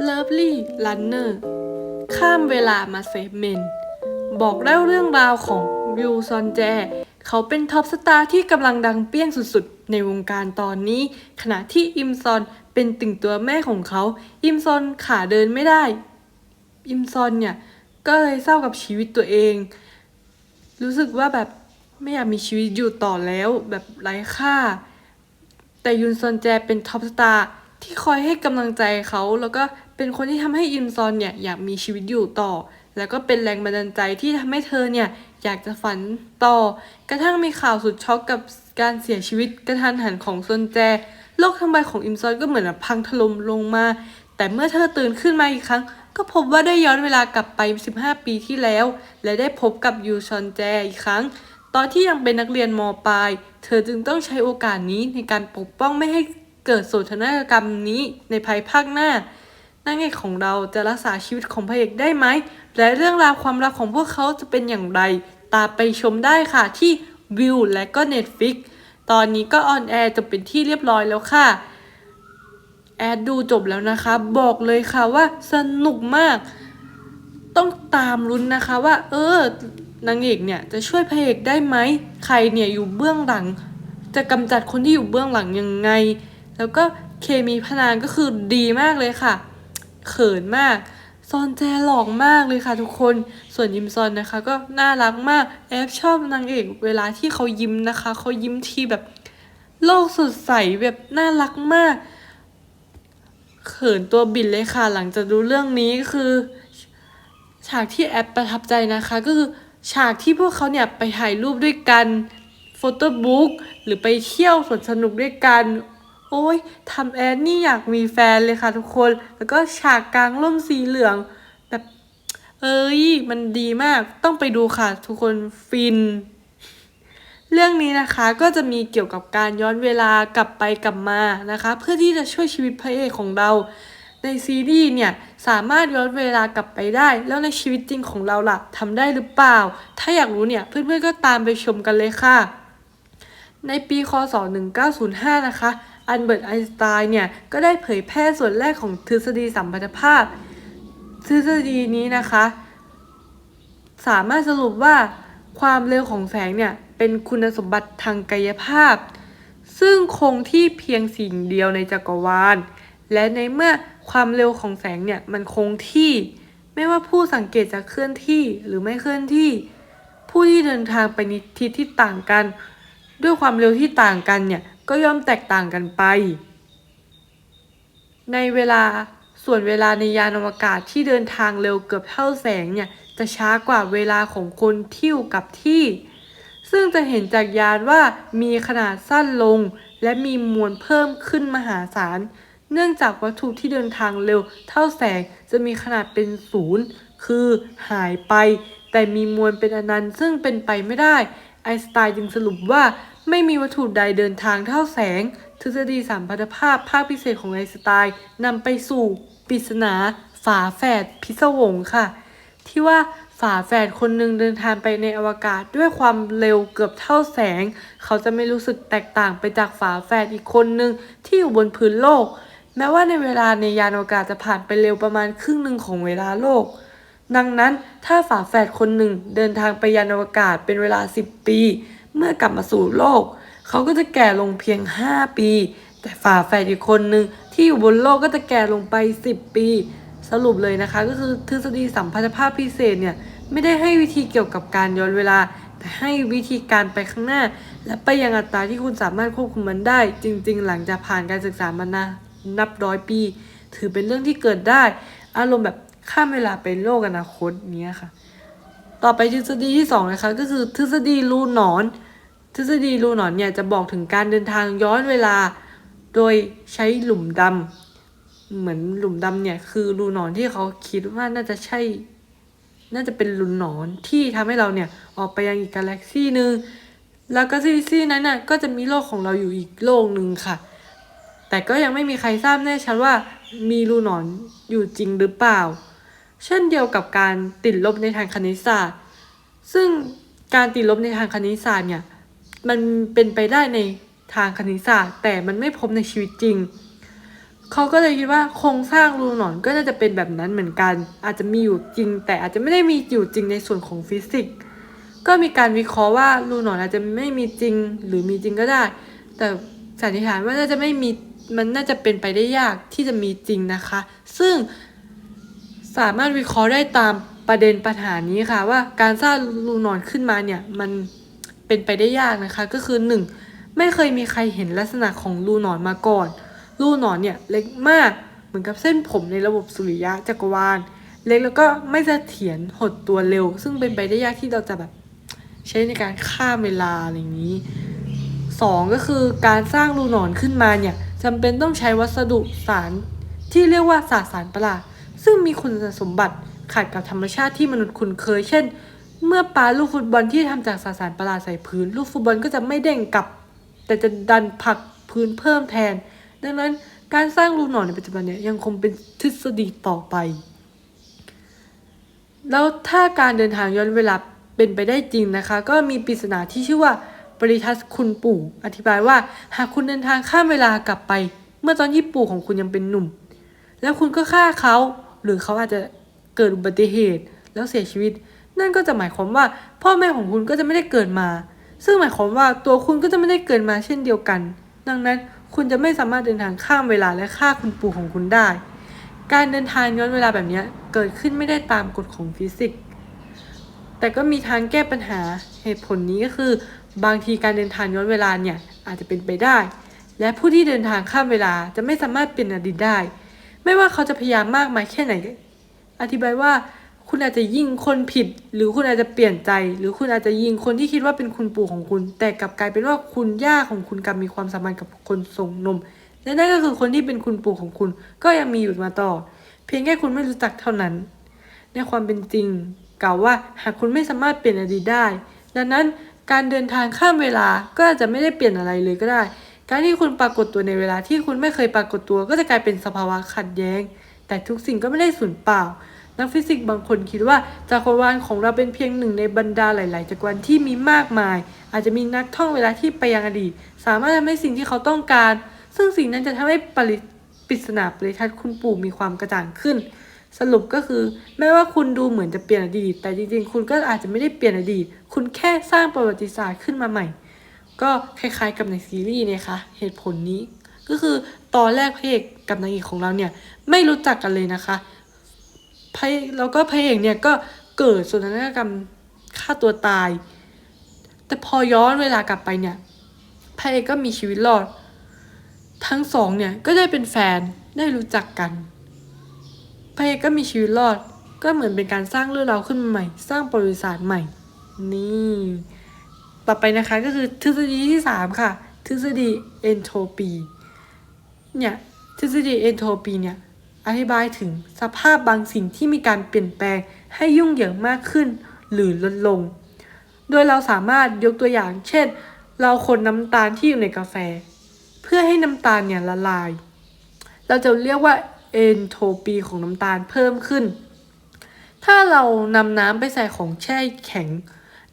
Lovely Runner ข้ามเวลามาเซฟเมน บอกเล่าเรื่องราวของวิวซอนแจ เขาเป็นท็อปสตาร์ที่กำลังดังเปี้ยงสุดๆ ในวงการตอนนี้ ขณะที่อิมซอนเป็นติ่งตัวแม่ของเขา อิมซอนขาเดินไม่ได้ อิมซอนเนี่ย ก็เลยเศร้ากับชีวิตตัวเอง รู้สึกว่าแบบไม่อยากมีชีวิตอยู่ต่อแล้วแบบไร้ค่า แต่ยุนซอนแจเป็นท็อปสตาร์ ที่คอยให้กำลังใจเขา แล้วก็เป็นคนที่ทำให้อิมซอนเนี่ยอยากมีชีวิตอยู่ต่อ แล้วก็เป็นแรงบันดาลใจที่ทำให้เธอเนี่ยอยากจะฝันต่อ กระทั่งมีข่าวสุดช็อกกับการเสียชีวิตกระทันหันของซอนแจ โลกทั้งใบของอิมซอนก็เหมือนแบบพังถล่มลงมา แต่เมื่อเธอตื่นขึ้นมาอีกครั้ง ก็พบว่าได้ย้อนเวลากลับไป 15 ปีที่แล้ว และได้พบกับยูซอนแจอีกครั้ง ตอนที่ยังเป็นนักเรียนมปลาย เธอจึงต้องใช้โอกาสนี้ในการปกป้องไม่ให้ เกิดโศกนาฏกรรมนี้ในภายภาคหน้า นางเอกของเราจะรักษาชีวิตของพระเอกได้ไหม และเรื่องราวความรักของพวกเขาจะเป็นอย่างไร ตามไปชมได้ค่ะที่วิวและก็ Netflix ตอนนี้ก็ออนแอร์จะเป็นที่เรียบร้อยแล้วค่ะ แอดดูจบแล้วนะคะ บอกเลยค่ะว่าสนุกมาก ต้องตามลุ้นนะคะว่า เออนางเอกเนี่ยจะช่วยพระเอกได้ไหม ใครเนี่ยอยู่เบื้องหลัง จะกำจัดคนที่อยู่เบื้องหลังยังไง แล้วก็เคมีพนางก็คือดีมากเลยค่ะ เขินมาก ซอนแจหลอกมากเลยค่ะทุกคน ส่วนยิมซอนนะคะ ก็น่ารักมาก แอบชอบนางเอกเวลาที่เขายิ้มนะคะ เขายิ้มทีแบบโลกสดใสแบบน่ารักมาก เขินตัวบินเลยค่ะ หลังจากดูเรื่องนี้คือ ฉากที่แอปประทับใจนะคะ ก็คือฉากที่พวกเขาเนี่ยไปถ่ายรูปด้วยกันโฟโต้บุ๊กหรือไปเที่ยวสวนสนุกด้วยกัน โอ้ยทำแอนนี่อยากมีแฟนเลยค่ะทุกคน แล้วก็ฉากกลางร่มสีเหลือง แบบ เอ้ย มันดีมาก ต้องไปดูค่ะ ทุกคนฟิน เรื่องนี้นะคะก็จะมีเกี่ยวกับการย้อนเวลากลับไปกลับมานะคะ เพื่อที่จะช่วยชีวิตพระเอกของเรา ในซีรีส์เนี่ย สามารถย้อนเวลากลับไปได้ แล้วในชีวิตจริงของเราล่ะทำได้หรือเปล่า ถ้าอยากรู้เนี่ย เพื่อนๆก็ตามไปชมกันเลยค่ะ ในปีคศ1905นะคะ อันเบิร์ตไอน์สไตน์เนี่ยก็ได้เผยแพร่ส่วนแรกของทฤษฎีสัมพัทธภาพ ทฤษฎีนี้นะคะ สามารถสรุปว่าความเร็วของแสงเนี่ยเป็นคุณสมบัติทางกายภาพ ซึ่งคงที่เพียงสิ่งเดียวในจักรวาล และในเมื่อความเร็วของแสงเนี่ยมันคงที่ ไม่ว่าผู้สังเกตจะเคลื่อนที่หรือไม่เคลื่อนที่ ผู้ที่เดินทางไปในทิศที่ต่างกัน ด้วยความเร็วที่ต่างกันเนี่ย ก็ย่อมแตกต่างกันไป ในเวลาส่วนเวลาในยานอวกาศที่เดินทางเร็วเกือบเท่าแสงเนี่ยจะช้ากว่าเวลาของคนที่อยู่กับที่ ซึ่งจะเห็นจากยานว่ามีขนาดสั้นลง และมีมวลเพิ่มขึ้นมหาศาล เนื่องจากวัตถุที่เดินทางเร็วเท่าแสงจะมีขนาดเป็นศูนย์คือหายไป แต่มีมวลเป็นอนันต์ซึ่งเป็นไปไม่ได้ ไอน์สไตน์จึงสรุปว่าไม่มีวัตถุใดเดินทางเท่าแสง ทฤษฎีสัมพัทธภาพภาคพิเศษของไอน์สไตน์นำไปสู่ปริศนาฝาแฝดพิศวงค่ะ ที่ว่าฝาแฝดคนหนึ่งเดินทางไปในอวกาศด้วยความเร็วเกือบเท่าแสง เขาจะไม่รู้สึกแตกต่างไปจากฝาแฝดอีกคนหนึ่งที่อยู่บนพื้นโลก แม้ว่าในเวลาในยานอวกาศจะผ่านไปเร็วประมาณครึ่งหนึ่งของเวลาโลก ดังนั้นถ้าฝาแฝดคนหนึ่งเดินทางไปยานอวกาศเป็นเวลา 10 ปี เมื่อกลับมาสู่โลก เขาก็จะแก่ลงเพียง 5 ปี แต่ฝาแฝดอีกคนหนึ่งที่อยู่บนโลกก็จะแก่ลงไป 10 ปี สรุปเลยนะคะ ก็คือทฤษฎีสัมพัทธภาพพิเศษเนี่ยไม่ได้ให้วิธีเกี่ยวกับการย้อนเวลา แต่ให้วิธีการไปข้างหน้า และไปยังอัตราที่คุณสามารถควบคุมมันได้ จริง ๆ หลังจากผ่านการศึกษามานะนับร้อยปี ถือเป็นเรื่องที่เกิดได้ อารมณ์แบบ ข้ามเวลาไปโลกอนาคตเนี้ยค่ะ ต่อไปทฤษฎีที่สองนะคะ ก็คือทฤษฎีรูหนอน ทฤษฎีรูหนอนเนี่ยจะบอกถึงการเดินทางย้อนเวลา โดยใช้หลุมดำเหมือนหลุมดำเนี่ยคือรูหนอนที่เขาคิดว่าน่าจะใช่ น่าจะเป็นรูหนอนที่ทำให้เราเนี่ยออกไปยังอีกกาแล็กซี่หนึ่งแล้วก็ซีซี่นั้นน่ะก็จะมีโลกของเราอยู่อีกโลกหนึ่งค่ะ แต่ก็ยังไม่มีใครทราบแน่ชัดว่ามีรูหนอนอยู่จริงหรือเปล่า เช่นเดียวกับการติดลบในทางคณิตศาสตร์ ซึ่งการติดลบในทางคณิตศาสตร์เนี่ยมันเป็นไปได้ในทางคณิตศาสตร์ แต่มันไม่พบในชีวิตจริง เขาก็เลยคิดว่าโครงสร้างรูหนอนก็น่าจะเป็นแบบนั้นเหมือนกัน อาจจะมีอยู่จริง แต่อาจจะไม่ได้มีอยู่จริงในส่วนของฟิสิกส์ก็มีการวิเคราะห์ว่ารูหนอนอาจจะไม่มีจริงหรือมีจริงก็ได้ แต่สันนิษฐานว่าน่าจะไม่มีมันน่าจะเป็นไปได้ยากที่จะมีจริงนะคะ ซึ่ง สามารถวิเคราะห์ได้ตามประเด็นปัญหานี้ค่ะ ว่าการสร้างรูหนอนขึ้นมาเนี่ยมันเป็นไปได้ยากนะคะ ก็คือหนึ่งไม่เคยมีใครเห็นลักษณะของรูหนอนมาก่อน รูหนอนเนี่ยเล็กมากเหมือนกับเส้นผมในระบบสุริยะจักรวาล เล็กแล้วก็ไม่เสถียรหดตัวเร็ว ซึ่งเป็นไปได้ยากที่เราจะแบบใช้ในการข้ามเวลาอะไรอย่างนี้สองก็คือการสร้างรูหนอนขึ้นมาเนี่ยจำเป็นต้องใช้วัสดุสารที่เรียกว่าสสารประหลาด ซึ่งมีคุณสมบัติขัดกับธรรมชาติที่มนุษย์คุ้นเคย เช่น เมื่อปาลูกฟุตบอลที่ทำจากสสารประหลาดใส่พื้น ลูกฟุตบอลก็จะไม่เด้งกลับ แต่จะดันผลักพื้นเพิ่มแทน ดังนั้นการสร้างรูหนอนในปัจจุบันเนี่ยยังคงเป็นทฤษฎีต่อไป แล้วถ้าการเดินทางย้อนเวลาเป็นไปได้จริงนะคะ ก็มีปริศนาที่ชื่อว่าปริทัศคุณปู่ อธิบายว่า หากคุณเดินทางข้ามเวลากลับไป เมื่อตอนที่ปู่ของคุณยังเป็นหนุ่ม แล้วคุณก็ฆ่าเขา หรือเขาอาจจะเกิดอุบัติเหตุแล้วเสียชีวิต นั่นก็จะหมายความว่าพ่อแม่ของคุณก็จะไม่ได้เกิดมา ซึ่งหมายความว่าตัวคุณก็จะไม่ได้เกิดมาเช่นเดียวกัน ดังนั้นคุณจะไม่สามารถเดินทางข้ามเวลาและฆ่าคุณปู่ของคุณได้ การเดินทางย้อนเวลาแบบนี้เกิดขึ้นไม่ได้ตามกฎของฟิสิกส์ แต่ก็มีทางแก้ปัญหา เหตุผลนี้ก็คือ บางทีการเดินทางย้อนเวลาเนี่ยอาจจะเป็นไปได้ และผู้ที่เดินทางข้ามเวลาจะไม่สามารถเปลี่ยนอดีตได้ ไม่ว่าเขาจะพยายามมากมายแค่ไหน อธิบายว่าคุณอาจจะยิงคนผิด หรือคุณอาจจะเปลี่ยนใจ หรือคุณอาจจะยิงคนที่คิดว่าเป็นคุณปู่ของคุณ แต่กลับกลายเป็นว่าคุณย่าของคุณกลับมีความสัมพันธ์กับคนส่งนม และนั่นก็คือคนที่เป็นคุณปู่ของคุณ ก็ยังมีอยู่มาต่อ เพียงแค่คุณไม่รู้จักเท่านั้น ในความเป็นจริง กล่าวว่าหากคุณไม่สามารถเปลี่ยนอดีตได้ ดังนั้นการเดินทางข้ามเวลาก็อาจจะไม่ได้เปลี่ยนอะไรเลยก็ได้ การที่คุณปรากฏตัวในเวลาที่คุณไม่เคยปรากฏตัวก็จะกลายเป็นสภาวะขัดแย้ง แต่ทุกสิ่งก็ไม่ได้สูญเปล่า นักฟิสิกส์บางคนคิดว่าจักรวาลของเราเป็นเพียงหนึ่งในบรรดาหลาย ๆ จักรวาลที่มีมากมาย อาจจะมีนักท่องเวลาที่ไปยังอดีต สามารถทำให้สิ่งที่เขาต้องการ ซึ่งสิ่งนั้นจะทำให้ปริปริศนาปริทัศน์คุณปู่มีความกระจ่างขึ้น สรุปก็คือแม้ว่าคุณดูเหมือนจะเปลี่ยนอดีต แต่จริง ๆ คุณก็อาจจะไม่ได้เปลี่ยนอดีต คุณแค่สร้างประวัติศาสตร์ขึ้นมาใหม่ ก็คล้ายๆกับในซีรีส์เนี่ยค่ะ เหตุผลนี้ ก็คือตอนแรกพระเอกกับนางเอกของเราเนี่ยไม่รู้จักกันเลยนะคะพระแล้วก็พระเอกเนี่ยก็เกิดสนทนากรรมฆ่าตัวตาย แต่พอย้อนเวลากลับไปเนี่ยพระเอกก็มีชีวิตรอด ทั้งสองเนี่ยก็ได้เป็นแฟนได้รู้จักกันพระเอกก็มีชีวิตรอด ก็เหมือนเป็นการสร้างเรื่องราวขึ้นใหม่ สร้างประวัติศาสตร์ใหม่ นี่ ต่อไปนะคะก็คือทฤษฎีที่สามค่ะ ทฤษฎีเอนโทรปีเนี่ยทฤษฎีเอนโทรปีเนี่ยอธิบายถึงสภาพบางสิ่งที่มีการเปลี่ยนแปลงให้ยุ่งเหยิงมากขึ้นหรือลดลง โดยเราสามารถยกตัวอย่าง เช่น เราคนน้ำตาลที่อยู่ในกาแฟ เพื่อให้น้ำตาลเนี่ยละลาย เราจะเรียกว่าเอนโทรปีของน้ำตาลเพิ่มขึ้น ถ้าเรานำน้ำไปใส่ของแช่แข็ง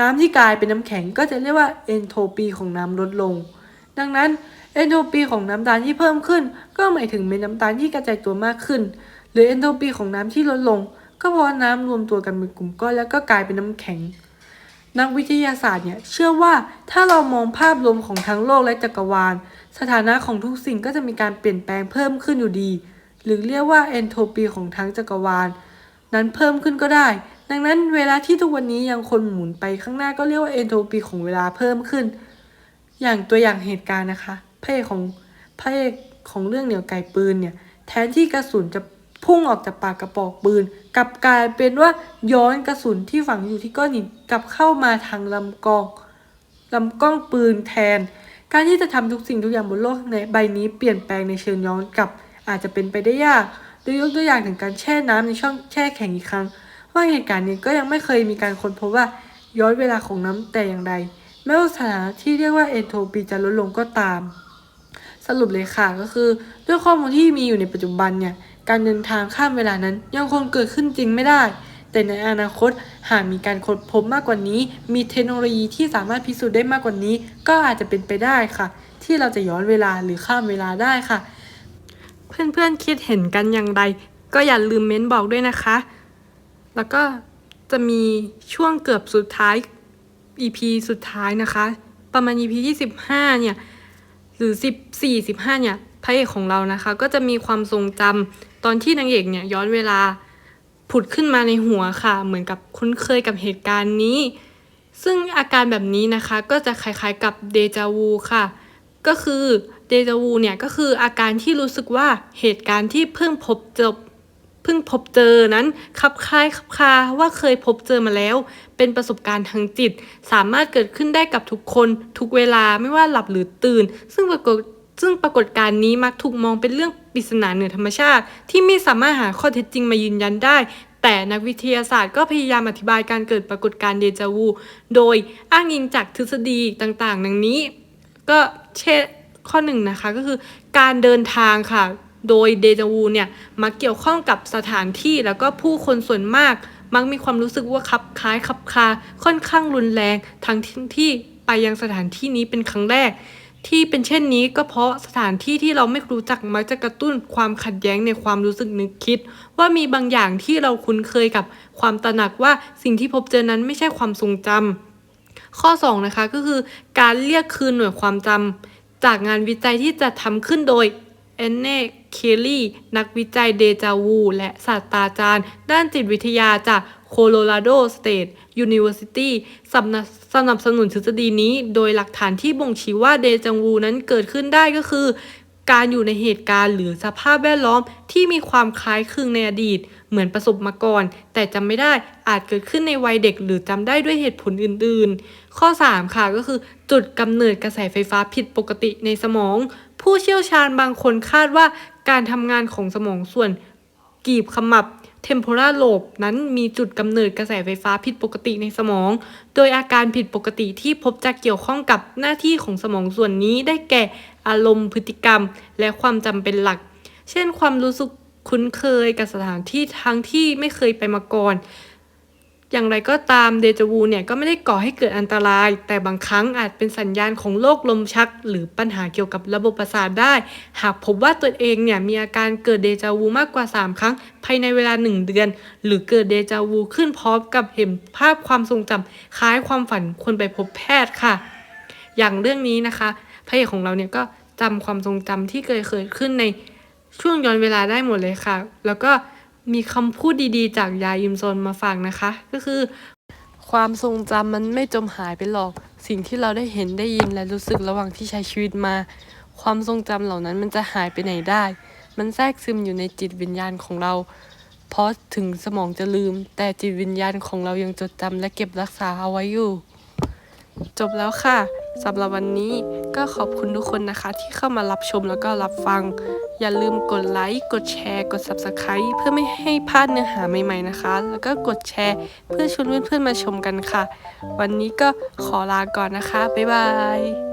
น้ำที่กลายเป็นน้ำแข็งก็จะเรียกว่าเอนโทรปีของน้ำลดลง ดังนั้นเอนโทรปีของน้ำตาลที่เพิ่มขึ้น ก็หมายถึงเป็นน้ำตาลที่กระจายตัวมากขึ้น หรือเอนโทรปีของน้ำที่ลดลง ก็เพราะน้ำรวมตัวกันเป็นกลุ่มก้อนแล้วก็กลายเป็นน้ำแข็ง นักวิทยาศาสตร์เนี่ยเชื่อว่าถ้าเรามองภาพรวมของทั้งโลกและจักรวาล สถานะของทุกสิ่งก็จะมีการเปลี่ยนแปลงเพิ่มขึ้นอยู่ดี หรือเรียกว่าเอนโทรปีของทั้งจักรวาล นั้นเพิ่มขึ้นก็ได้ ดังนั้นเวลาที่ทุกวันนี้ยังคนหมุนไปข้างหน้าก็เรียกว่าเอนโทรปีของเวลาเพิ่มขึ้น อย่างตัวอย่างเหตุการณ์นะคะพระเอกของพระเอกของเรื่องเหนี่ยวไก่ปืนเนี่ยแทนที่กระสุนจะพุ่งออกจากปากกระบอกปืนกลับกลายเป็นว่าย้อนกระสุนที่ฝังอยู่ที่ก้อนหินกลับเข้ามาทางลำกองลำกล้องปืนแทน การที่จะทำทุกสิ่งทุกอย่างบนโลกในใบนี้เปลี่ยนแปลงในเชิงย้อนกลับอาจจะเป็นไปได้ยาก โดยยกตัวอย่างถึงการแช่น้ำในช่องแช่แข็งอีกครั้ง ว่าเหตุการณ์นี้ก็ยังไม่เคยมีการค้นพบว่าย้อนเวลาของน้ำแต่อย่างใดแม้ว่าสถานะที่เรียกว่าเอนโทรปีจะลดลงก็ตาม สรุปเลยค่ะก็คือ ด้วยข้อมูลที่มีอยู่ในปัจจุบันเนี่ยการเดินทางข้ามเวลานั้นยังคงเกิดขึ้นจริงไม่ได้ แต่ในอนาคตหากมีการค้นพบมากกว่านี้ มีเทคโนโลยีที่สามารถพิสูจน์ได้มากกว่านี้ ก็อาจจะเป็นไปได้ค่ะ ที่เราจะย้อนเวลาหรือข้ามเวลาได้ค่ะ เพื่อนๆคิดเห็นกันอย่างไร ก็อย่าลืมเม้นบอกด้วยนะคะ แล้วก็จะมีช่วงเกือบสุดท้าย EP สุดท้ายนะคะ ประมาณ EP ที่15เนี่ย หรือ 14 15เนี่ย พระเอกของเรานะคะ ก็จะมีความทรงจำตอนที่นางเอกเนี่ยย้อนเวลาผุดขึ้นมาในหัวค่ะ เหมือนกับคุ้นเคยกับเหตุการณ์นี้ ซึ่งอาการแบบนี้นะคะก็จะคล้ายๆกับเดจาวูค่ะ ก็คือเดจาวูเนี่ยก็คืออาการที่รู้สึกว่าเหตุการณ์ที่เพิ่งพบจอ เพิ่งพบเจอนั้นคลับคล้ายคลับคาว่าเคยพบเจอมาแล้ว เป็นประสบการณ์ทางจิต สามารถเกิดขึ้นได้กับทุกคนทุกเวลาไม่ว่าหลับหรือตื่น ซึ่งปรากฏซึ่งปรากฏการณ์นี้มักถูกมองเป็นเรื่องปริศนาเหนือธรรมชาติ ที่ไม่สามารถหาข้อเท็จจริงมายืนยันได้ แต่นักวิทยาศาสตร์ก็พยายามอธิบายการเกิดปรากฏการณ์เดจาวู โดยอ้างอิงจากทฤษฎีต่างๆ ดังนี้ ก็เช่นข้อหนึ่งนะคะก็คือการเดินทางค่ะ โดยเดจาวูเนี่ยมักเกี่ยวข้องกับสถานที่แล้วก็ผู้คนส่วนมาก มักมีความรู้สึกว่าคับคล้ายคับคาค่อนข้างรุนแรง ทั้งที่ไปยังสถานที่นี้เป็นครั้งแรก ที่เป็นเช่นนี้ก็เพราะสถานที่ที่เราไม่รู้จักมักจะกระตุ้นความขัดแย้งในความรู้สึกนึกคิด ว่ามีบางอย่างที่เราคุ้นเคยกับความตระหนักว่าสิ่งที่พบเจอนั้นไม่ใช่ความทรงจำข้อ2นะคะก็คือการเรียกคืนหน่วยความจำจากงานวิจัยที่จะทำขึ้นโดยแอนเน เคลลี่ นักวิจัยเดจาวู และศาสตราจารย์ ด้านจิตวิทยาจากโคโลราโดสเตทยูนิเวอร์ซิตี้สนับสนับสนุนทฤษฎีนี้ โดยหลักฐานที่บ่งชี้ว่าเดจาวูนั้นเกิดขึ้นได้ก็คือ การอยู่ในเหตุการณ์หรือสภาพแวดล้อมที่มีความคล้ายคลึงในอดีต เหมือนประสบมาก่อน แต่จำไม่ได้อาจเกิดขึ้นในวัยเด็ก หรือจำได้ด้วยเหตุผลอื่น ๆ ข้อ 3 ค่ะก็คือ จุดกำเนิดกระแสไฟฟ้าผิดปกติในสมองผู้เชี่ยวชาญบางคนคาดว่า การทำงานของสมองส่วนกีบขมับเทมโพราโลบนั้นมีจุดกำเนิดกระแสไฟฟ้าผิดปกติในสมอง โดยอาการผิดปกติที่พบจะเกี่ยวข้องกับหน้าที่ของสมองส่วนนี้ได้แก่อารมณ์พฤติกรรม และความจำเป็นหลัก เช่นความรู้สึกคุ้นเคยกับสถานที่ทั้งที่ไม่เคยไปมาก่อน อย่างไรก็ตามเดจาวูเนี่ยก็ไม่ได้ก่อให้เกิดอันตราย แต่บางครั้งอาจเป็นสัญญาณของโรคลมชัก หรือปัญหาเกี่ยวกับระบบประสาทได้ หากพบว่าตัวเองเนี่ยมีอาการเกิดเดจาวูมากกว่า 3 ครั้ง ภายในเวลา 1 เดือน หรือเกิดเดจาวูขึ้นพร้อมกับเห็นภาพความทรงจำคล้ายความฝันควรไปพบแพทย์ค่ะ อย่างเรื่องนี้นะคะพระเอกของเราเนี่ยก็จำความทรงจำที่เคยเกิดขึ้นในช่วงย้อนเวลาได้หมดเลยค่ะ แล้วก็ มีคำพูดดีๆ จากยายิมซนมาฝากนะคะ ก็คือ ความทรงจำมันไม่จมหายไปหรอก สิ่งที่เราได้เห็นได้ยินและรู้สึกระหว่างที่ใช้ชีวิตมา ความทรงจำเหล่านั้นมันจะหายไปไหนได้ มันแทรกซึมอยู่ในจิตวิญญาณของเราเพราะถึงสมองจะลืม แต่จิตวิญญาณของเรายังจดจำและเก็บรักษาเอาไว้อยู่ จบแล้วค่ะสำหรับวันนี้ ก็ขอบคุณทุกคนนะคะที่เข้ามารับชมแล้วก็รับฟัง อย่าลืมกดไลค์ กดแชร์ กด Subscribe เพื่อไม่ให้พลาดเนื้อหาใหม่ๆนะคะ แล้วก็กดแชร์เพื่อชวนเพื่อนๆมาชมกันค่ะ วันนี้ก็ขอลาก่อนนะคะ บ๊ายบาย